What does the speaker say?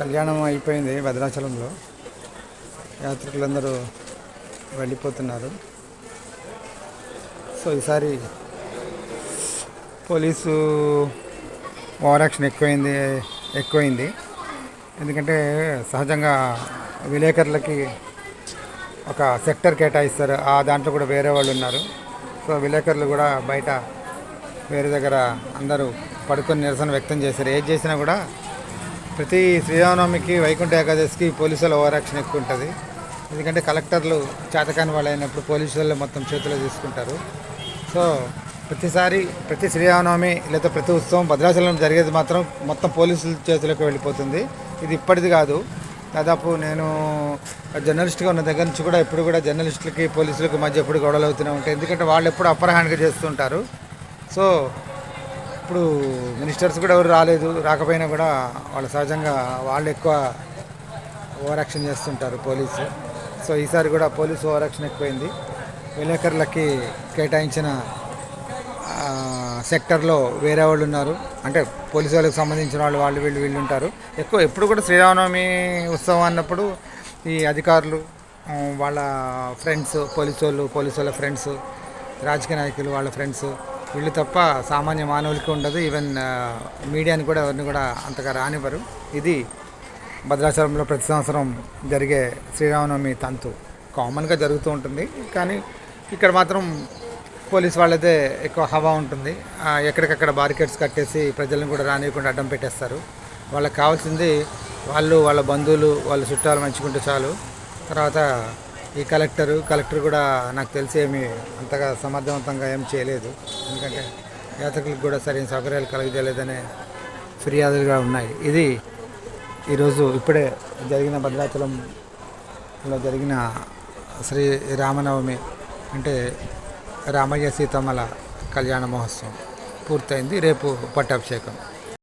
కళ్యాణం అయిపోయింది భద్రాచలంలో. యాత్రికులందరూ వెళ్ళిపోతున్నారు. సో ఈసారి పోలీసు ఓవర్ యాక్షన్ ఎక్కువైంది ఎక్కువైంది. ఎందుకంటే సహజంగా విలేకరులకి ఒక సెక్టర్ కేటాయిస్తారు. ఆ దాంట్లో కూడా వేరే వాళ్ళు ఉన్నారు. సో విలేకరులు కూడా బయట వేరే దగ్గర అందరూ పడుకొని నిరసన వ్యక్తం చేశారు. ఏది చేసినా కూడా ప్రతి శ్రీరామనవమికి వైకుంఠ ఏకాదశికి పోలీసుల ఓవరాక్షన్ ఎక్కువ ఉంటుంది ఎందుకంటే కలెక్టర్లు చేతకాని వాళ్ళు అయినప్పుడు పోలీసులు మొత్తం చేతిలో తీసుకుంటారు. సో ప్రతిసారి ప్రతి శ్రీరామనవమి లేదా ప్రతి ఉత్సవం భద్రాచలం జరిగేది మాత్రం మొత్తం పోలీసుల చేతిలోకి వెళ్ళిపోతుంది. ఇది ఇప్పటిది కాదు. దాదాపు నేను జర్నలిస్ట్గా ఉన్న దగ్గర నుంచి కూడా ఎప్పుడు కూడా జర్నలిస్టులకి పోలీసులకి మధ్య ఎప్పుడు గొడవలు అవుతూనే ఉంటాయి. ఎందుకంటే వాళ్ళు ఎప్పుడు అప్పర్ హ్యాండ్గా చేస్తుంటారు సో ఇప్పుడు మినిస్టర్స్ కూడా ఎవరు రాలేదు రాకపోయినా కూడా వాళ్ళు సహజంగా వాళ్ళు ఎక్కువ ఓవర్ యాక్షన్ చేస్తుంటారు పోలీసు. సో ఈసారి కూడా పోలీసు ఓవర్ యాక్షన్ ఎక్కువైంది. విలేకరులకి కేటాయించిన సెక్టర్లో వేరే వాళ్ళు ఉన్నారు. అంటే పోలీసు వాళ్ళకి సంబంధించిన వాళ్ళు వాళ్ళు వీళ్ళు వీళ్ళు ఉంటారు. ఎక్కువ ఎప్పుడు కూడా శ్రీరామనవమి ఉత్సవం అన్నప్పుడు ఈ అధికారులు వాళ్ళ ఫ్రెండ్స్ పోలీసు వాళ్ళు పోలీసు వాళ్ళ ఫ్రెండ్స్ రాజకీయ నాయకులు వాళ్ళ ఫ్రెండ్స్ వీళ్ళు తప్ప సామాన్య మానవులకి ఉండదు. ఈవెన్ మీడియాని కూడా ఎవరిని కూడా అంతగా రానివ్వరు. ఇది భద్రాచలంలో ప్రతి సంవత్సరం జరిగే శ్రీరామనవమి తంతు. కామన్గా జరుగుతూ ఉంటుంది. కానీ ఇక్కడ మాత్రం పోలీస్ వాళ్ళదే ఎక్కువ హవా ఉంటుంది. ఎక్కడికక్కడ బారికేడ్స్ కట్టేసి ప్రజలను కూడా రానియకుండా అడ్డం పెట్టేస్తారు. వాళ్ళకి కావాల్సింది వాళ్ళు వాళ్ళ బంధువులు వాళ్ళ చుట్టాలు మంచుకుంటే చాలు. తర్వాత ఈ కలెక్టరు కలెక్టర్ కూడా నాకు తెలిసి ఏమి అంతగా సమర్థవంతంగా ఏం చేయలేదు. ఎందుకంటే యాత్రికులకు కూడా సరైన సౌకర్యాలు కలగజేయలేదనే ఫిర్యాదులుగా ఉన్నాయి. ఇది ఈరోజు ఇప్పుడే జరిగిన భద్రాచలంలో జరిగిన శ్రీ రామనవమి అంటే రామయ్య సీతమ్మల కళ్యాణ మహోత్సవం పూర్తయింది. రేపు పట్టాభిషేకం.